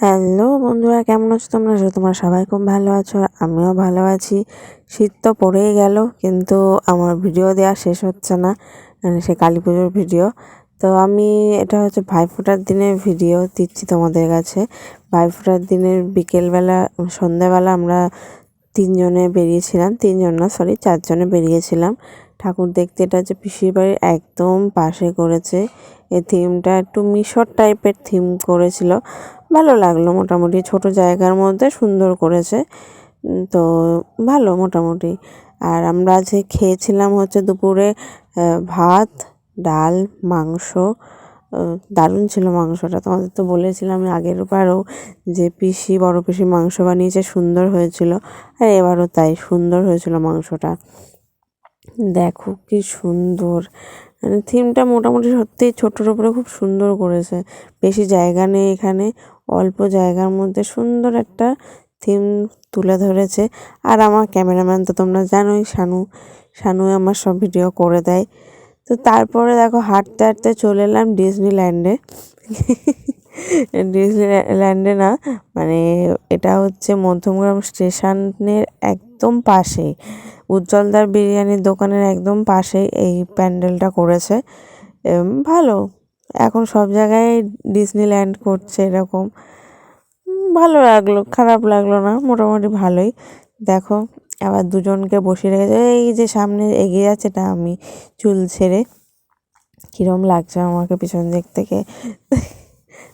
Hello বন্ধুরা, কেমন আছো তোমরা? করি তোমরা সবাই খুব ভালো আছো আমিও ভালো আছি। শীত তো পড়েই গেল, কিন্তু আমার ভিডিও দেওয়া শেষ হচ্ছে না মানে সে কালী পুজোর ভিডিও। তো আমি, এটা হচ্ছে ভাইফোঁটার দিনের ভিডিও দিচ্ছি তোমাদের কাছে। ভাইফোঁটার দিনের বিকেলবেলা, সন্ধ্যাবেলা আমরা তিনজনে বেরিয়েছিলাম, তিনজন না সরি চারজনে বেরিয়েছিলাম। ঠাকুর দেখতে এটা হচ্ছে পিসির বাড়ির একদম পাশে করেছে। এই থিমটা একটু মিশর টাইপের থিম করেছিল। ভালো লাগল মোটামুটি ছোট জায়গার মধ্যে সুন্দর করেছে। তো ভালো মোটামুটি। আর আমরা যে খেয়েছিলাম হচ্ছে দুপুরে ভাত, ডাল, মাংস দারুণ ছিল মাংসটা। তোমাদের তো বলেছিলাম আগের বারও যে পিসি, বড় পিসি মাংস বানিয়েছে, সুন্দর হয়েছিল। আর এবারও তাই সুন্দর হয়েছিল মাংসটা। দেখো কি সুন্দর। থিমটা মোটামুটি সত্যিই ছোটোর উপরে খুব সুন্দর করেছে। বেশি জায়গা নেই এখানে, অল্প জায়গার মধ্যে সুন্দর একটা থিম তুলে ধরেছে। আর আমার ক্যামেরাম্যান তো তোমরা জানোই, শানু শানু আমার সব ভিডিও করে দেয়। তো তারপরে দেখো হাঁটতে হাঁটতে চলে এলাম ডিজনিল্যান্ডে। ডিজনিল্যান্ডে না মানে এটা হচ্ছে মধ্যমগ্রাম স্টেশনের একদম পাশে উজ্জ্বলদার বিরিয়ানির দোকানের একদম পাশে এই প্যান্ডেলটা করেছে। ভালো। এখন সব জায়গায় ডিজনিল্যান্ড করছে এরকম। ভালো লাগল, খারাপ লাগল না, মোটামুটি ভালোই। দেখো, আবার দুজনকে বসিয়ে রেখেছে, এই যে সামনে এগিয়ে যাচ্ছে এটা আমি চুল ছেড়ে। কীরম লাগছে আমাকে পিছন দিক থেকে।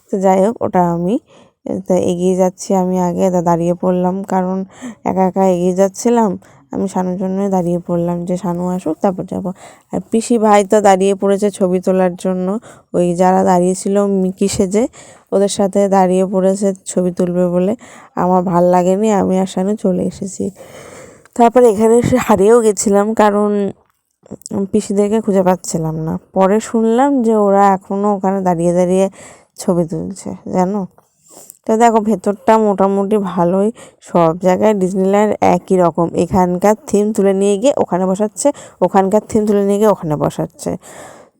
তো যাই হোক, ওটা আমি, তা এগিয়ে যাচ্ছি আমি আগে দাঁড়িয়ে পড়লাম, কারণ একা একা এগিয়ে যাচ্ছিলাম। আমি শানুর জন্যই দাঁড়িয়ে পড়লাম যে, শানু আসুক, তারপর যাব। আর পিসি ভাই তো দাঁড়িয়ে পড়েছে ছবি তোলার জন্য। ওই যারা দাঁড়িয়েছিল, মিকি সেজে, ওদের সাথে দাঁড়িয়ে পড়েছে ছবি তুলবে বলে। আমার ভালো লাগেনি, আমি আর শানু চলে এসেছি। তারপর এখানে এসে হারিয়েও গেছিলাম, কারণ পিসিদেরকে খুঁজে পাচ্ছিলাম না। পরে শুনলাম যে, ওরা এখনও ওখানে দাঁড়িয়ে দাঁড়িয়ে ছবি তুলছে, জানো? তো দেখো, ভেতরটা মোটামুটি ভালোই। সব জায়গায় ডিজনিল্যান্ড একই রকম। এখানকার থিম তুলে নিয়ে গিয়ে ওখানে বসাচ্ছে, ওখানকার থিম তুলে নিয়ে গিয়ে ওখানে বসাচ্ছে।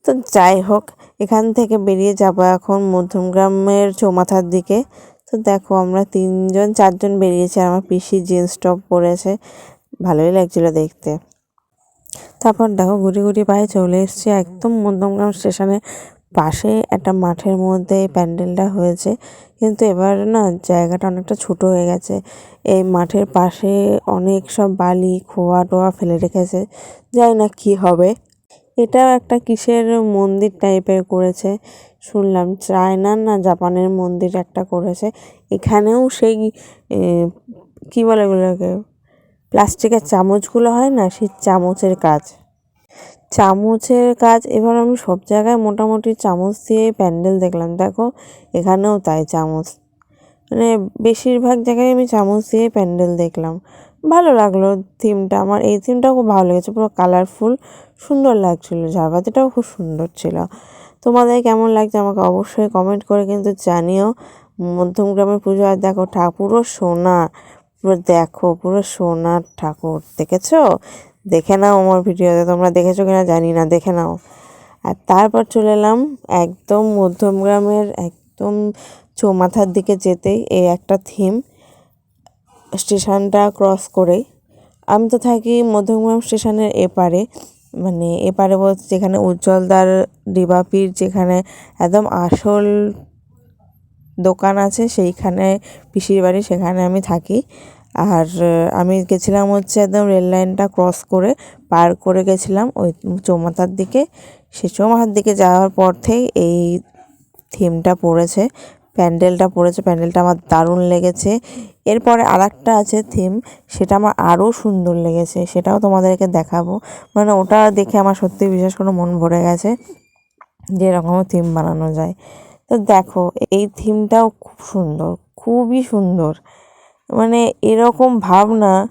তো যাই হোক, এখান থেকে বেরিয়ে যাব এখন মধ্যমগ্রামের চৌমাথার দিকে। তো দেখো, আমরা তিনজন, চারজন বেরিয়েছি আর আমার পিসি জিন্স টপ পরেছে। ভালোই লাগছিল দেখতে। তারপর দেখো ঘুরি ঘুরি পায়ে চলে এসেছি একদম মধ্যমগ্রাম স্টেশনে। পাশে একটা মাঠের মধ্যে প্যান্ডেলটা হয়েছে। কিন্তু এবার না জায়গাটা অনেকটা ছোট হয়ে গেছে। এই মাঠের পাশে অনেক সব বালি, খোয়া টোয়া ফেলে রেখেছে। যাই না কী হবে। এটাও একটা কিসের মন্দির টাইপের করেছে। শুনলাম চায়নার না জাপানের মন্দির একটা করেছে। এখানেও সেই কী বলে ওগুলোকে? প্লাস্টিকের চামচগুলো হয় না, সেই চামচের কাজ। চামচের কাজ, এবার আমি সব জায়গায় মোটামুটি চামচ দিয়ে প্যান্ডেল দেখলাম। দেখো, এখানেও তাই চামচ। মানে বেশিরভাগ জায়গায় আমি চামচ দিয়ে প্যান্ডেল দেখলাম। ভালো লাগল থিমটা আমার এই থিমটাও খুব ভালো লেগেছে, পুরো কালারফুল সুন্দর লাগছিল। ঝাড়বাতিটাও খুব সুন্দর ছিল। তোমাদের কেমন লাগছে আমাকে অবশ্যই কমেন্ট করে কিন্তু জানিও। মধ্যমগ্রামের পুজো, আর দেখো ঠাকুরও সোনা। পুরো দেখো, পুরো সোনার ঠাকুর, দেখেছ? দেখে নাও আমার ভিডিওতে, তোমরা দেখেছ কিনা জানি না, দেখে নাও। আর তারপর চলে এলাম একদম মধ্যমগ্রামের একদম চৌমাথার দিকে যেতেই এই একটা থিম স্টেশনটা ক্রস করে। আমি তো থাকি মধ্যমগ্রাম স্টেশনের এপারে মানে এপারে বলতে যেখানে উজ্জ্বলদার ডিবাপির যেখানে একদম আসল দোকান আছে, সেইখানে পিসির বাড়ি, সেখানে আমি থাকি। আর আমি গেছিলাম হচ্ছে একদম রেল লাইনটা ক্রস করে পার করে গেছিলাম ওই চৌমাথার দিকে। সে চৌমাথার দিকে যাওয়ার পর থেকেই এই থিমটা পড়েছে, প্যান্ডেলটা পড়েছে, প্যান্ডেলটা আমার দারুণ লেগেছে। এরপরে আর একটা আছে থিম, সেটা আমার আরও সুন্দর লেগেছে, সেটাও তোমাদেরকে দেখাবো। মানে ওটা দেখে আমার সত্যি বিশেষ করে মন ভরে গেছে যে এরকমও থিম বানানো যায়। তো দেখো, এই থিমটাও খুব সুন্দর, খুবই সুন্দর। মানে এরকম ভাবনা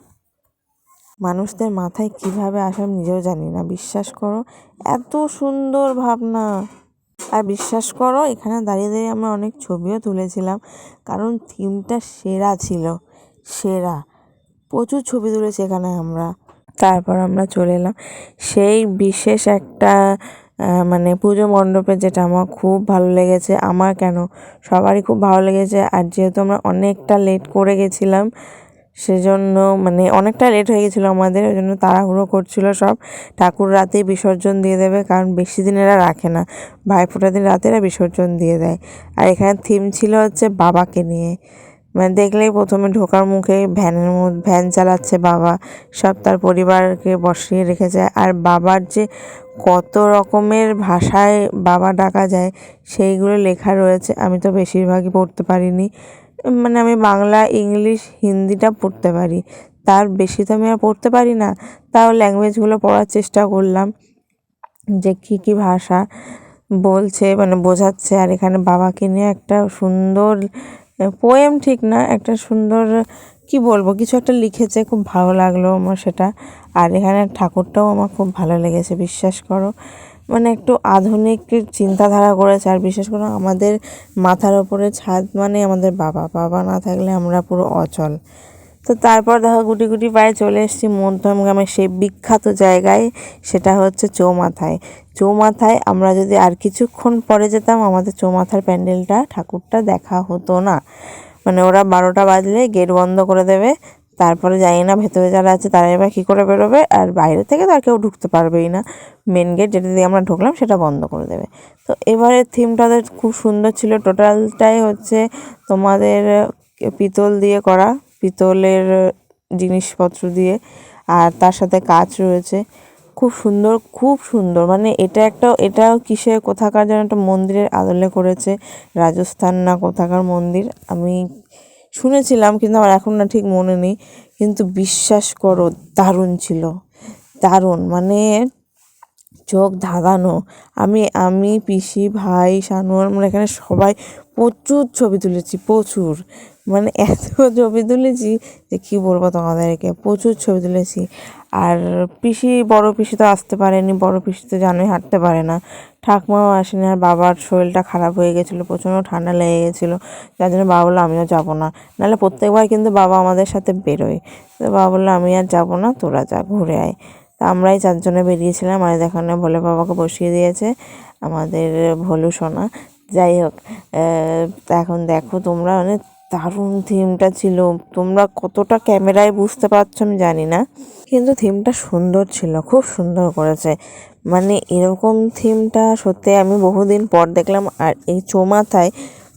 মানুষদের মাথায় কীভাবে আসে আমি নিজেও জানি না। বিশ্বাস করো, এত সুন্দর ভাবনা। আর বিশ্বাস করো, এখানে দাঁড়িয়ে দাঁড়িয়ে আমরা অনেক ছবিও তুলেছিলাম, কারণ থিমটা সেরা ছিল, সেরা। প্রচুর ছবি তুলেছি এখানে আমরা। তারপর আমরা চলে এলাম, সেই বিশেষ একটা মানে পুজো মণ্ডপে যেটা আমার খুব ভালো লেগেছে, আমার কেন? সবারই খুব ভালো লেগেছে। আর যেহেতু আমরা অনেকটা লেট করে গেছিলাম, সেজন্য মানে অনেকটা লেট হয়ে গেছিল আমাদের, ওই জন্য তাড়াহুড়ো করছিল সব। ঠাকুর রাতেই বিসর্জন দিয়ে দেবে, কারণ বেশি দিন এরা রাখে না। ভাইফোঁটা দিন রাতে এরা বিসর্জন দিয়ে দেয়। আর এখানে থিম ছিল হচ্ছে বাবাকে নিয়ে। মানে দেখলেই প্রথমে ঢোকার মুখে ভ্যানের মধ্যে ভ্যান চালাচ্ছে বাবা। সব তার পরিবারকে বসিয়ে রেখেছে। আর বাবার যে কত রকমের ভাষায় বাবা ডাকা যায়, সেইগুলো লেখা রয়েছে। আমি তো বেশিরভাগই পড়তে পারিনি। মানে আমি বাংলা, ইংলিশ, হিন্দিটা পড়তে পারি। তার বেশি তো আমি আর পড়তে পারি না। তাও ল্যাঙ্গুয়েজগুলো পড়ার চেষ্টা করলাম যে কী কী ভাষা বলছে মানে বোঝাচ্ছে। আর এখানে বাবাকে নিয়ে একটা সুন্দর পোয়েম ঠিক না, একটা সুন্দর, কি বলব, কিছু একটা লিখেছে, খুব ভালো লাগল আমার সেটা। আর এখানে ঠাকুরটাও আমার খুব ভালো লেগেছে, বিশ্বাস করো। মানে একটু আধুনিক চিন্তাধারা করেছে, আর বিশ্বাস করো আমাদের মাথার ওপরে ছাদ মানে আমাদের বাবা বাবা না থাকলে আমরা পুরো অচল। তো তারপর দেখো গুটি গুটি পায়ে চলে এসেছি মধ্যমগ্রামের সেই বিখ্যাত জায়গায়, সেটা হচ্ছে চৌমাথায়। চৌমাথায় আমরা যদি আর কিছুক্ষণ পরে যেতাম, আমাদের চৌমাথার প্যান্ডেলটা, ঠাকুরটা দেখা হতো না। মানে ওরা বারোটা বাজলে গেট বন্ধ করে দেবে, তারপরে জানি না, ভেতরে যারা আছে তারা এবার কী করে বেরোবে, আর বাইরে থেকে তো আর কেউ ঢুকতে পারবেই না। মেন গেট যেটা দিয়ে আমরা ঢুকলাম, সেটা বন্ধ করে দেবে। তো এবারের থিমটা খুব সুন্দর ছিল। টোটালটাই হচ্ছে তোমাদের পিতল দিয়ে করা। পিতলের জিনিসপত্র দিয়ে আর তার সাথে কাচ রয়েছে। খুব সুন্দর খুব সুন্দর। মানে এটা একটা এটাও কিসের কোথাকার যেন একটা মন্দিরের আদলে করেছে? রাজস্থান না কোথাকার মন্দির? আমি শুনেছিলাম কিন্তু আমার এখন না ঠিক মনে নেই। কিন্তু বিশ্বাস করো, দারুণ ছিল। দারুণ। মানে চোখ ধাঁধানো। আমি আমি, পিসি, ভাই, শানুয়ার আমরা এখানে সবাই প্রচুর ছবি তুলেছি, প্রচুর। মানে এত ছবি তুলেছি যে কী বলব তোমাদেরকে, প্রচুর ছবি তুলেছি। আর পিসি, বড় পিসি তো আসতে পারেনি, বড় পিসি তো জানোই হাঁটতে পারে না। ঠাকমাও আসেনি আর বাবার শরীরটা খারাপ হয়ে গেছিল, প্রচণ্ড ঠান্ডা লেগে গেছিল। যার জন্য বাবা বলল, আমিও যাব না। নাহলে প্রত্যেকবার কিন্তু বাবা আমাদের সাথে বেরোয়। তো বাবা বলল, আমি আর যাব না, তোরা যা, ঘুরে আয়। আমরাই চারজনে বেরিয়েছিলাম আর দেখানে ভোলে বাবাকে বসিয়ে দিয়েছে, আমাদের ভোলু সোনা। যাই হোক এখন দেখো তোমরা মানে দারুণ থিমটা ছিল। তোমরা কতটা ক্যামেরায় বুঝতে পারছ আমি জানি না, কিন্তু থিমটা সুন্দর ছিল, খুব সুন্দর করেছে। মানে এরকম থিমটা সত্যি আমি বহুদিন পর দেখলাম, আর এই চৌমাথায়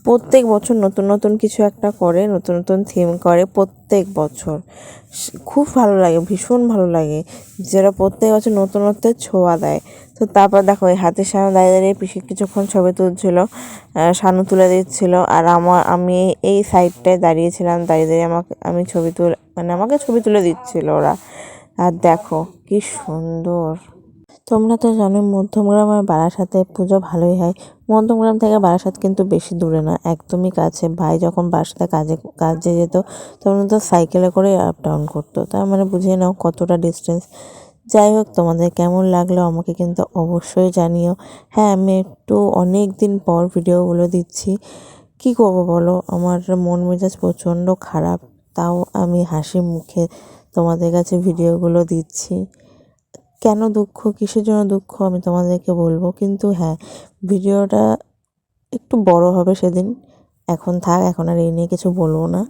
প্রত্যেক বছর নতুন নতুন কিছু একটা করে, নতুন নতুন থিম করে প্রত্যেক বছর। খুব ভালো লাগে, ভীষণ ভালো লাগে। যারা প্রত্যেক বছর নতুনত্বের ছোঁয়া দেয়। তো তারপর দেখো এই হাতের সামনে দাঁড়িয়ে দাঁড়িয়ে পিসি কিছুক্ষণ ছবি তুলছিল সানু তুলে দিচ্ছিল, আর আমার, আমি এই সাইডটায় দাঁড়িয়েছিলাম, দাঁড়িয়ে দাঁড়িয়ে আমাকে, আমি ছবি তুল মানে আমাকে ছবি তুলে দিচ্ছিল ওরা। আর দেখো, কি সুন্দর। তোমরা তো জানো মধ্যমগ্রাম আর বারাসাতে পুজো ভালোই হয়। মধ্যমগ্রাম থেকে বারাসাত কিন্তু বেশি দূরে না, একদমই কাছে। ভাই যখন বারাসাতে কাজে কাজে যেত, তখন তো সাইকেলে করে আপ ডাউন করতো। তার মানে বুঝিয়ে নাও কতটা ডিস্টেন্স যাই হোক, তোমাদের কেমন লাগল আমাকে কিন্তু অবশ্যই জানিও। হ্যাঁ আমি একটু অনেক দিন পর ভিডিওগুলো দিচ্ছি। কি করব বলো? আমার মন মেজাজ প্রচণ্ড খারাপ, তাও আমি হাসি মুখে তোমাদের কাছে ভিডিওগুলো দিচ্ছি। কেন দুঃখ? কিসের জন্য দুঃখ? আমি তোমাদেরকে বলব। কিন্তু হ্যাঁ ভিডিওটা একটু বড় হবে সেদিন। এখন থাক, এখন আর এই নিয়ে কিছু বলব না।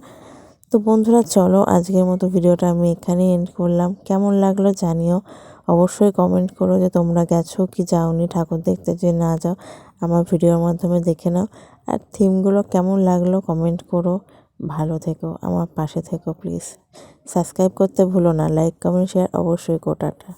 তো বন্ধুরা, চলো আজকের মতো ভিডিওটা আমি এখানেই এন্ড করলাম। কেমন লাগল জানিও। অবশ্যই কমেন্ট করো যে তোমরা গেছো কি যাওনি, ঠাকুর দেখতে যে না যাও, আমার ভিডিওর মাধ্যমে দেখে নাও। আর থিমগুলো কেমন লাগল কমেন্ট করো। ভালো থেকো, আমার পাশে থেকো প্লিজ সাবস্ক্রাইব করতে ভুলো না লাইক কমেন্ট শেয়ার অবশ্যই কোটাটা